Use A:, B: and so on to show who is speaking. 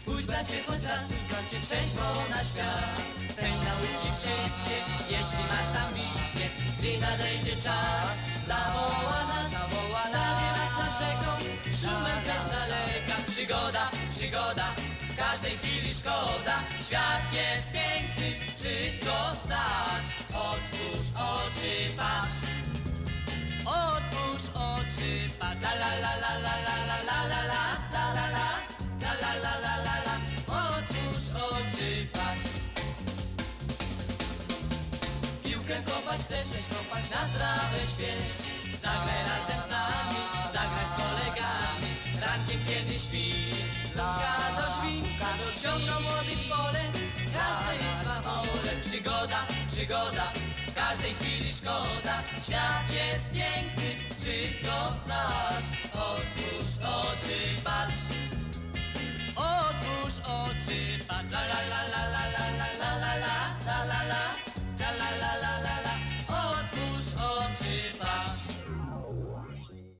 A: Spójrz bracie choć raz, bracie trzeźwo na świat. Ceń nauki wszystkie, jeśli masz ambicje. Gdy nadejdzie czas, zawoła nas, zawoła nas. Nad rzeką, szumem brzeg z daleka. Przygoda, przygoda, każdej chwili szkoda. Świat jest piękny, czy go znasz? Otwórz oczy, patrz Piłkę kopać chcesz, kopać na trawę śwież Zagraj razem z nami, zagraj z kolegami Rankiem kiedy śpi Puka do drzwi, Ciągną młodych w pole Praca jest swawole Przygoda, przygoda W każdej chwili szkoda Świat jest piękny? pas à la